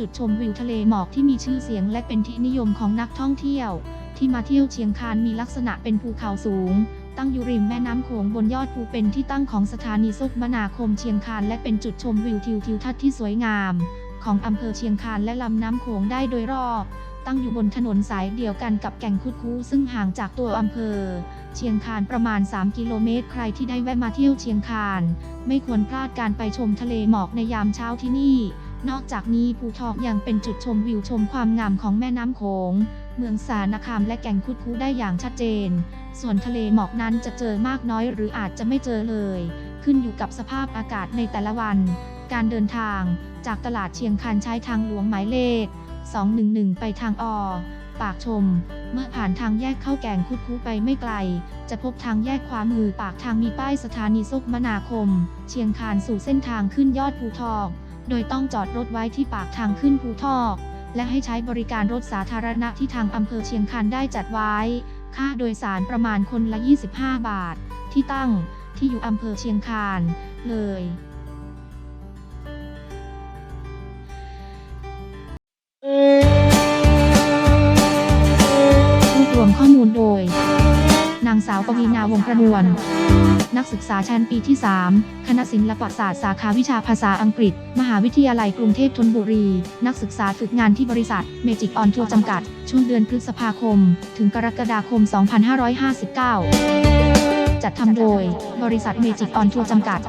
จุดชมวิวทะเลหมอกที่มีชื่อเสียงและเป็นที่นิยมของนักท่องเที่ยว ที่มาเที่ยวเชียงคานมีลักษณะเป็นภูเขาสูง ตั้งอยู่ริมแม่น้ำโขงบนยอดภูเป็นที่ตั้งของสถานีสุขมนาคมเชียงคานและเป็นจุดชมวิวทิวทิวทัศน์ที่สวยงาม ของอำเภอเชียงคานและลำน้ำโขงได้โดยรอบ ตั้งอยู่บนถนนสายเดียวกันกับแก่งคุดคูซึ่งห่างจากตัวอำเภอ เชียงคานประมาณ 3 กิโลเมตร ใครที่ได้แวะมาเที่ยวเชียงคาน ไม่ควรพลาดการไปชมทะเลหมอกในยามเช้าที่นี่ นอกจากนี้ภูทอกยังเป็นจุดชมวิวชมความงามของแม่น้ำโขง เมืองสารคามและแก่งคุดคูได้อย่างชัดเจน ส่วนทะเลหมอกนั้นจะเจอมากน้อยหรืออาจจะไม่เจอเลย ขึ้นอยู่กับสภาพอากาศในแต่ละวัน การเดินทางจากตลาดเชียงคานใช้ทางหลวงหมายเลข 211 ไปทางอ ปากชม เมื่อผ่านทางแยกเข้าแก่งคุดคูไปไม่ไกล จะพบทางแยกขวามือปากทางมีป้ายสถานีสุขมนาคม เชียงคานสู่เส้นทางขึ้นยอดภูทอก โดยต้องจอดรถไว้ที่ปากทางขึ้นภูทอก และให้ใช้บริการรถสาธารณะที่ทางอำเภอเชียงคานได้จัดไว้ ค่าโดยสารประมาณคนละ 25 บาท ที่ตั้งที่อยู่อำเภอเชียงคานเลยางสาวปวีณาวงประนวล นักศึกษาชั้นปีที่ 3 คณะศิลปศาสตร์สาขาวิชาภาษาอังกฤษ มหาวิทยาลัยกรุงเทพธนบุรี นักศึกษาฝึกงานที่บริษัทเมจิกออนทัวร์จำกัด ช่วงเดือนพฤษภาคม ถึงกรกฎาคม 2559 จัดทำโดย บริษัทเมจิกออนทัวร์จำกัด